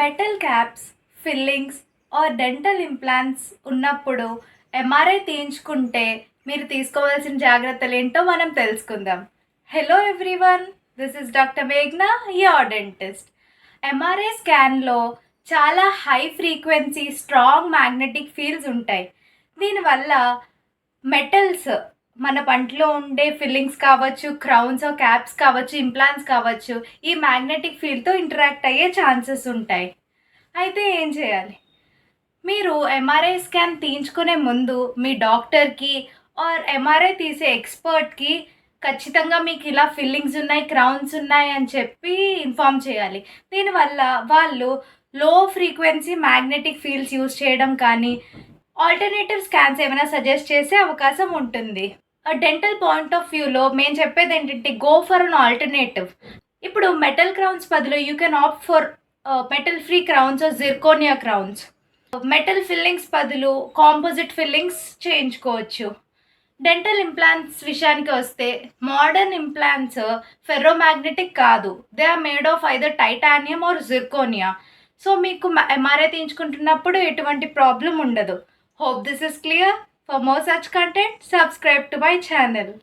Metal caps fillings or dental implants ఉన్నప్పుడు MRI తీయించుకుంటే మీరు తీసుకోవాల్సిన జాగ్రత్తలు ఏంటో మనం తెలుసుకుందాం. Hello everyone this is doctor మేఘ్నా your dentist MRI స్కాన్లో చాలా high frequency strong magnetic fields ఉంటాయి. దీనివల్ల మెటల్స్ మన పంటలో ఉండే ఫిల్లింగ్స్ కావచ్చు క్రౌన్స్ క్యాప్స్ కావచ్చు ఇంప్లాంట్స్ కావచ్చు ఈ మ్యాగ్నెటిక్ ఫీల్డ్తో ఇంటరాక్ట్ అయ్యే ఛాన్సెస్ ఉంటాయి. అయితే ఏం చేయాలి? మీరు ఎంఆర్ఐ స్కాన్ తీయించుకునే ముందు మీ డాక్టర్కి ఆర్ ఎంఆర్ఐ తీసే ఎక్స్పర్ట్కి ఖచ్చితంగా మీకు ఇలా ఫిల్లింగ్స్ ఉన్నాయి క్రౌన్స్ ఉన్నాయి అని చెప్పి ఇన్ఫామ్ చేయాలి. దీనివల్ల వాళ్ళు లో ఫ్రీక్వెన్సీ మ్యాగ్నెటిక్ ఫీల్డ్స్ యూస్ చేయడం కానీ ఆల్టర్నేటివ్ స్కాన్స్ ఏమైనా సజెస్ట్ చేసే అవకాశం ఉంటుంది. డెంటల్ పాయింట్ ఆఫ్ వ్యూలో మేము చెప్పేది ఏంటంటే గో ఫర్ అన్ ఆల్టర్నేటివ్ ఇప్పుడు మెటల్ క్రౌన్స్ బదులు you can opt for metal free crowns zirconia crowns metal fillings బదులు కాంపోజిట్ ఫిల్లింగ్స్ చేయించుకోవచ్చు. డెంటల్ ఇంప్లాంట్స్ విషయానికి వస్తే మోడర్న్ ఇంప్లాంట్స్ ఫెర్రోమాగ్నెటిక్ కాదు. They are made of either titanium or zirconia so మీకు MRI తీయించుకుంటున్నప్పుడు ఎటువంటి ప్రాబ్లం ఉండదు. Hope this is clear For more such content, subscribe to my channel.